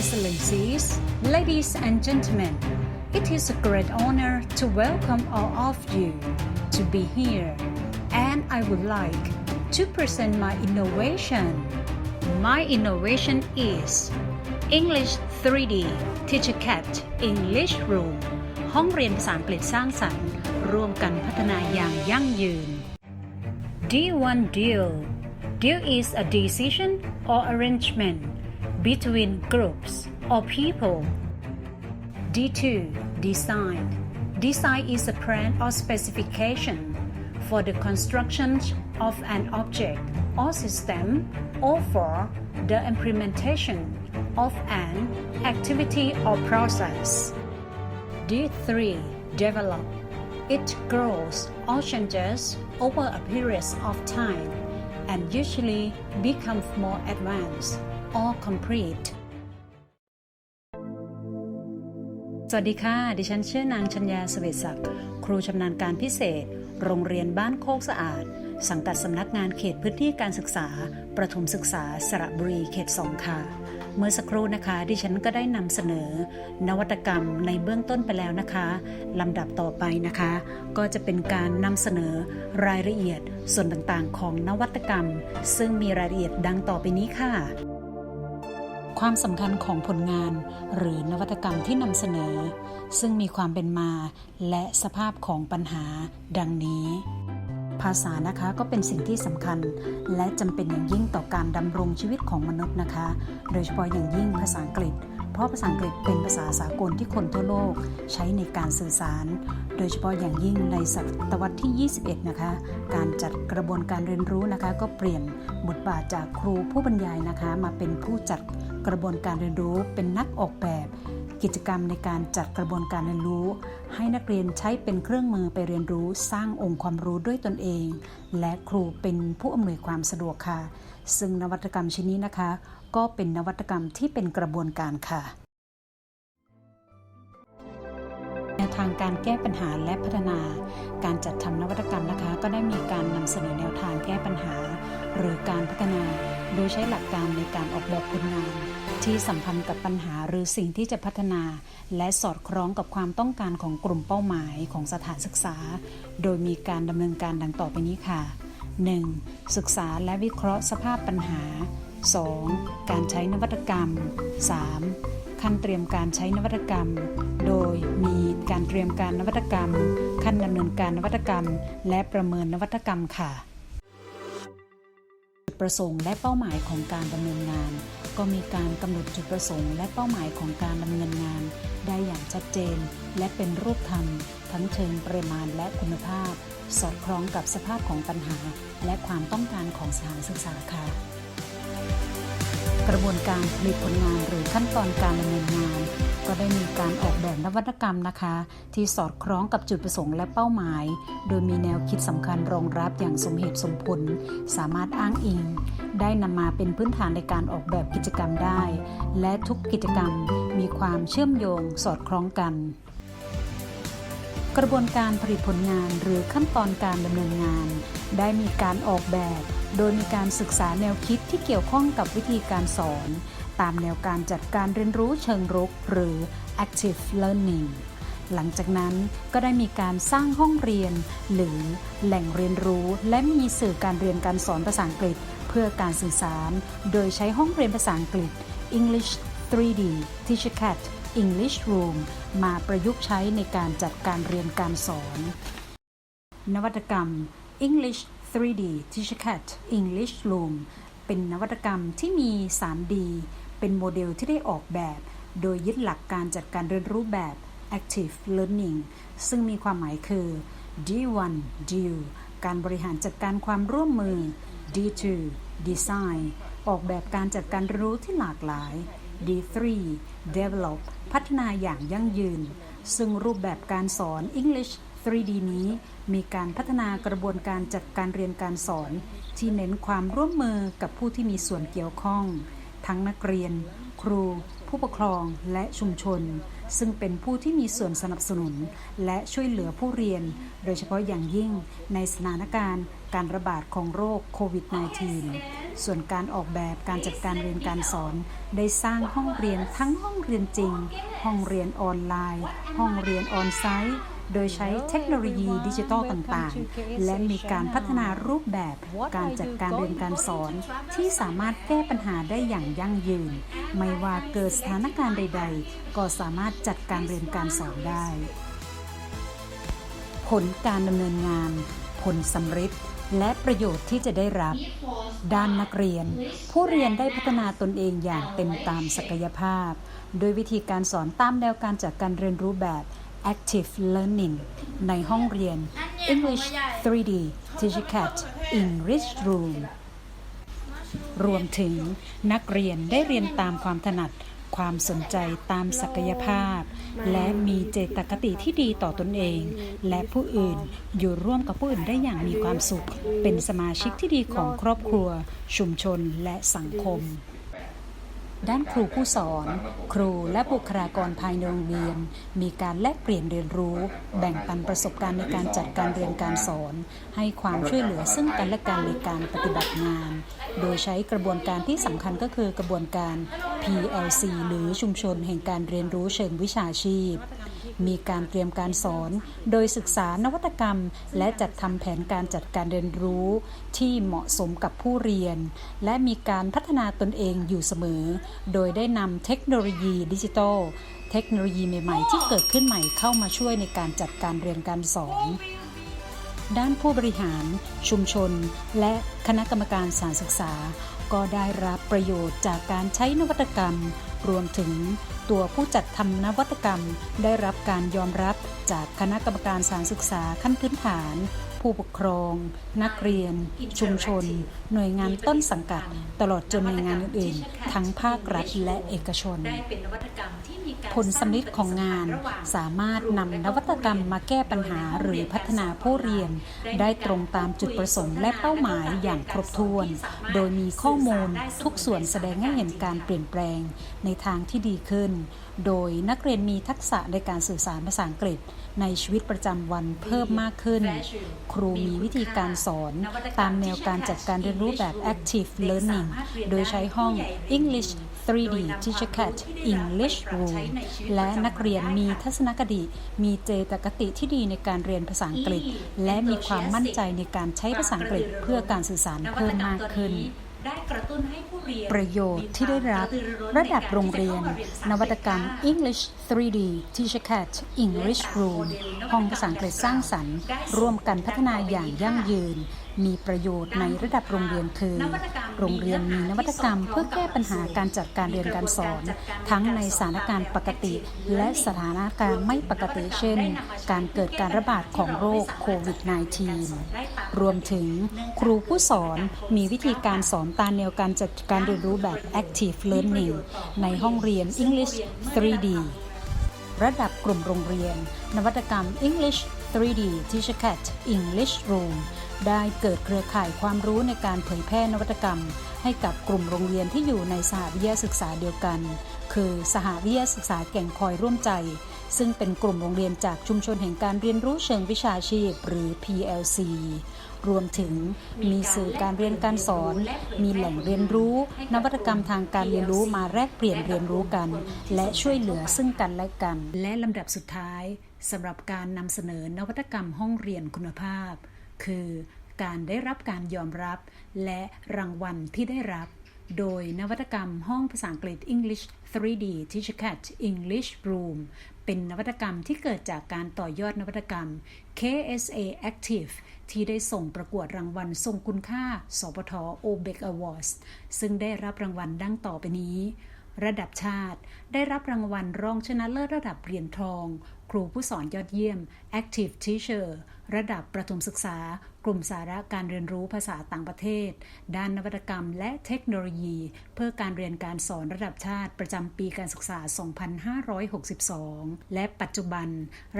Excellencies, ladies and gentlemen, it is a great honor to welcome all of you to be here, and I would like to present my innovation. My innovation is English 3D Teacher Cat English Room ห้องเรียนภาษาอังกฤษสร้างสรรค์ร่วมกันพัฒนาอย่างยั่งยืน D1 Deal Deal is a decision or arrangement between groups or people. D2 Design Design is a plan or specification for the construction of an object or system or for the implementation of an activity or process. D3 Develop It grows or changes over a period of time and usually becomes more advanced or complete. สวัสดีค่ะ ดิฉันชื่อนางชัญญาสเวศักดิ์ครูชำนาญการพิเศษ โรงเรียนบ้านโคกสะอาด สังกัดสำนักงานเขตพื้นที่การศึกษา ประถมศึกษาสระบุรีเขตสองค่ะ เมื่อสักครู่นะคะ ดิฉันก็ได้นำเสนอ นวัตกรรมในเบื้องต้นไปแล้วนะคะลำดับต่อไปนะคะ ก็จะเป็นการนำเสนอรายละเอียดส่วนต่างๆ ของนวัตกรรม ซึ่งมีรายละเอียดดังต่อไปนี้ค่ะ ความสำคัญของผลงาน หรือนวัตกรรมที่นำเสนอ ซึ่งมีความเป็นมา และสภาพของปัญหา ดังนี้ ภาษานะคะก็เป็นสิ่งที่สำคัญ และจำเป็นอย่างยิ่งต่อการดำรงชีวิตของมนุษย์นะคะ โดยเฉพาะอย่างยิ่งภาษาอังกฤษเพราะภาษาอังกฤษเป็นภาษาสากลที่คนทั่วโลกใช้ในการสื่อสาร โดยเฉพาะอย่างยิ่งในศตวรรษที่ 21 นะคะ การจัดกระบวนการเรียนรู้นะคะ ก็เปลี่ยนบทบาทจากครูผู้บรรยายนะคะ มาเป็นผู้จัด กระบวนการเรียนรู้เป็นนักออกแบบ กิจกรรมในการจัดกระบวนการเรียนรู้ ให้นักเรียนใช้เป็นเครื่องมือไปเรียนรู้สร้างองค์ความรู้ด้วยตนเอง และครูเป็นผู้อำนวยความสะดวกค่ะ ซึ่งนวัตกรรมชิ้นนี้นะคะ ก็เป็นนวัตกรรมที่เป็นกระบวนการค่ะแนวทางการแก้ปัญหาและพัฒนา การจัดทำนวัตกรรมนะคะ ก็ได้มีการนำเสนอแนวทางแก้ปัญหา หรือการพัฒนา โดยใช้หลักการในการออกแบบผลงาน ที่สัมพันธ์กับปัญหาหรือสิ่งที่จะพัฒนา และสอดคล้องกับความต้องการของกลุ่มเป้าหมายของสถานศึกษา โดยมีการดำเนินการดังต่อไปนี้ค่ะ 1. ศึกษาและวิเคราะห์สภาพปัญหา 2. การใช้นวัตกรรม 3. ขั้นเตรียมการใช้นวัตกรรม โดยมีการเตรียมการนวัตกรรม ขั้นดำเนินการนวัตกรรม และประเมินนวัตกรรมค่ะ ประสงค์และเป้าหมายของการดำเนินงาน ก็มีการกำหนดจุดประสงค์และเป้าหมายของการดำเนินงาน ได้อย่างชัดเจน และเป็นรูปธรรม ทั้งเชิงปริมาณและคุณภาพ สอดคล้องกับสภาพของปัญหา และความต้องการของสถานศึกษาค่ะ กระบวนการผลิตผลงานหรือขั้นตอนการดำเนินงาน ก็ได้มีการออกแบบนวัตกรรมนะคะ ที่สอดคล้องกับจุดประสงค์และเป้าหมาย โดยมีแนวคิดสำคัญรองรับอย่างสมเหตุสมผล สามารถอ้างอิง ได้นำมาเป็นพื้นฐานในการออกแบบกิจกรรมได้ และทุกกิจกรรมมีความเชื่อมโยงสอดคล้องกันกระบวนการผลิตผลงานหรือขั้นตอนการดำเนินงาน ได้มีการออกแบบ โดยมีการศึกษาแนวคิดที่เกี่ยวข้องกับวิธีการสอน ตามแนวการจัดการเรียนรู้เชิงรุกหรือ active learning หลังจากนั้นก็ได้มีการสร้างห้องเรียน หรือแหล่งเรียนรู้และมีสื่อการเรียนการสอนภาษาอังกฤษ เพื่อการสื่อสาร โดยใช้ห้องเรียนภาษาอังกฤษ English 3D Teacher Cat English Room มาประยุกต์ใช้ในการจัดการเรียนการสอน นวัตกรรม English 3D Teacher Cat English Room เป็นนวัตกรรมที่มี 3D เป็นโมเดลที่ได้ออกแบบ โดยยึดหลักการจัดการเรียนรู้แบบ Active Learning ซึ่งมีความหมายคือ D1 Deal การบริหารจัดการความร่วมมือ D2 Design ออกแบบการจัดการเรียนรู้ที่หลากหลาย D3 Develop พัฒนาอย่างยั่งยืน ซึ่งรูปแบบการสอน English 3D นี้มีการพัฒนากระบวนการจัดการเรียนการสอน ที่เน้นความร่วมมือกับผู้ที่มีส่วนเกี่ยวข้อง ทั้งนักเรียน ครู ผู้ปกครองและชุมชน ซึ่งเป็นผู้ที่มีส่วนสนับสนุน และช่วยเหลือผู้เรียน โดยเฉพาะอย่างยิ่งในสถานการณ์การระบาดของโรคโควิด -19 ส่วนการออกแบบการจัดการเรียนการสอน ได้สร้างห้องเรียนทั้งห้องเรียนจริง ห้องเรียนออนไลน์ ห้องเรียนออนไซต์ โดยใช้เทคโนโลยีดิจิทัลต่างๆ และมีการพัฒนารูปแบบการจัดการเรียนการสอน ที่สามารถแก้ปัญหาได้อย่างยั่งยืน ไม่ว่าเกิดสถานการณ์ใด ๆ ก็สามารถจัดการเรียนการสอนได้ ผลการดำเนินงาน ผลสำฤทธิ์และประโยชน์ที่จะได้รับ ด้านนักเรียน ผู้เรียนได้พัฒนาตนเองอย่างเต็มตามศักยภาพ โดยวิธีการสอนตามแนวการจัดการเรียนรู้แบบ active learning ในห้องเรียน English 3D TeacherCat English Room รวมถึงนักเรียนได้เรียนตามความถนัดความสนใจตามศักยภาพ และมีเจตคติที่ดีต่อตนเอง และผู้อื่นอยู่ร่วมกับผู้อื่นได้อย่างมีความสุข เป็นสมาชิกที่ดีของครอบครัว ชุมชนและสังคม ด้านครูผู้สอน ครูและบุคลากรภายในโรงเรียน มีการแลกเปลี่ยนเรียนรู้ แบ่งปันประสบการณ์ในการจัดการเรียนการสอน ให้ความช่วยเหลือซึ่งกันและกันในการปฏิบัติงาน โดยใช้กระบวนการที่สำคัญก็คือกระบวนการ PLC หรือชุมชนแห่งการเรียนรู้เชิงวิชาชีพ มีการเตรียมการสอน โดยศึกษานวัตกรรม และจัดทำแผนการจัดการเรียนรู้ที่เหมาะสมกับผู้เรียน และมีการพัฒนาตนเองอยู่เสมอ โดยได้นำเทคโนโลยีดิจิทัล เทคโนโลยีใหม่ๆ ที่เกิดขึ้นใหม่เข้ามาช่วยในการจัดการเรียนการสอนด้านผู้บริหาร ชุมชน และคณะกรรมการสารศึกษา ก็ได้รับประโยชน์จากการใช้นวัตกรรม รวมถึงตัวผู้จัดทำนวัตกรรม ได้รับการยอมรับจากคณะกรรมการสารศึกษาขั้นพื้นฐาน ผู้ปกครอง นักเรียน ชุมชน หน่วยงานต้นสังกัด ตลอดจนหน่วยงานอื่นๆ ทั้งภาครัฐและเอกชน ผลสำลิดของงาน สามารถนำนวัตกรรมมาแก้ปัญหาหรือพัฒนาผู้เรียน ได้ตรงตามจุดประสงค์และเป้าหมายอย่างครบถ้วน โดยมีข้อมูลทุกส่วนแสดงให้เห็นการเปลี่ยนแปลงในทางที่ดีขึ้น โดยนักเรียนมีทักษะในการสื่อสารภาษาอังกฤษในชีวิตประจำวันเพิ่มมากขึ้น ครูมีวิธีการสอน ตามแนวการจัดการเรียนรู้แบบ active learning โดยใช้ห้อง English 3D TeacherCat English Room และนักเรียนมีทัศนคติมีเจตคติที่ดีในการเรียนภาษาอังกฤษ และมีความมั่นใจในการใช้ภาษาอังกฤษเพื่อการสื่อสารเพิ่มมากขึ้นได้กระตุ้นให้ผู้เรียน ประโยชน์ที่ได้รับระดับโรงเรียน นวัตกรรม English 3D TeacherCat English Room ห้องภาษาอังกฤษสร้างสรรค์ ร่วมกันพัฒนาอย่างยั่งยืน มีประโยชน์ในระดับโรงเรียนคือ โรงเรียนมีนวัตกรรม เพื่อแก้ปัญหาการจัดการเรียนการสอน ทั้งในสถานการณ์ปกติ และสถานการณ์ไม่ปกติเช่น การเกิดการระบาดของโรคโควิด -19 รวมถึงครูผู้สอนมีวิธีการสอนตามแนวการจัดการเรียนรู้แบบ active learning ในห้องเรียน English 3D ระดับกลุ่มโรงเรียน นวัตกรรม English 3D TeacherCat English Room ได้เกิดเครือข่ายความรู้ในการเผยแพร่นวัตกรรม ให้กับกลุ่มโรงเรียนที่อยู่ในสหวิทยาศึกษาเดียวกัน คือสหวิทยาศึกษาแก่งคอยร่วมใจ ซึ่งเป็นกลุ่มโรงเรียนจากชุมชนแห่งการเรียนรู้เชิงวิชาชีพ หรือ PLC รวมถึงมีสื่อการเรียนการสอน มีแหล่งเรียนรู้ นวัตกรรมทางการเรียนรู้มาแลกเปลี่ยนเรียนรู้กัน และช่วยเหลือซึ่งกันและกัน และลำดับสุดท้ายสำหรับการนำเสนอนวัตกรรมห้องเรียนคุณภาพ คือการได้รับการยอมรับ และรางวัลที่ได้รับ โดยนวัตกรรมห้องภาษาอังกฤษ English 3D TeacherCat English Room เป็นนวัตกรรมที่เกิดจากการต่อยอดนวัตกรรม KSA Active ที่ได้ส่งประกวดรางวัลทรงคุณค่า สปท OBEC Awards ซึ่งได้รับรางวัลดังต่อไปนี้ ระดับชาติ ได้รับรางวัลรองชนะเลิศระดับเหรียญทอง ครูผู้สอนยอดเยี่ยม Active Teacher ระดับประถมศึกษา กลุ่มสาระการเรียนรู้ภาษาต่างประเทศ ด้านนวัตกรรมและเทคโนโลยี เพื่อการเรียนการสอนระดับชาติประจำปีการศึกษา 2562 และปัจจุบัน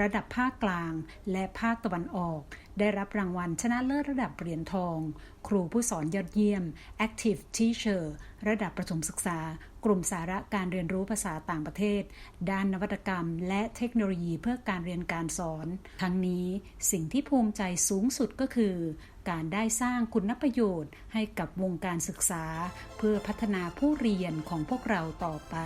ระดับภาคกลางและภาคตะวันออกได้รับรางวัลชนะเลิศระดับเหรียญทอง ครูผู้สอนยอดเยี่ยม Active Teacher ระดับประถมศึกษา กลุ่มสาระการเรียนรู้ภาษาต่างประเทศ ด้านนวัตกรรม และเทคโนโลยีเพื่อการเรียนการสอน ทั้งนี้สิ่งที่ภูมิใจสูงสุดก็คือ การได้สร้างคุณประโยชน์ให้กับวงการศึกษา เพื่อพัฒนาผู้เรียนของพวกเราต่อไป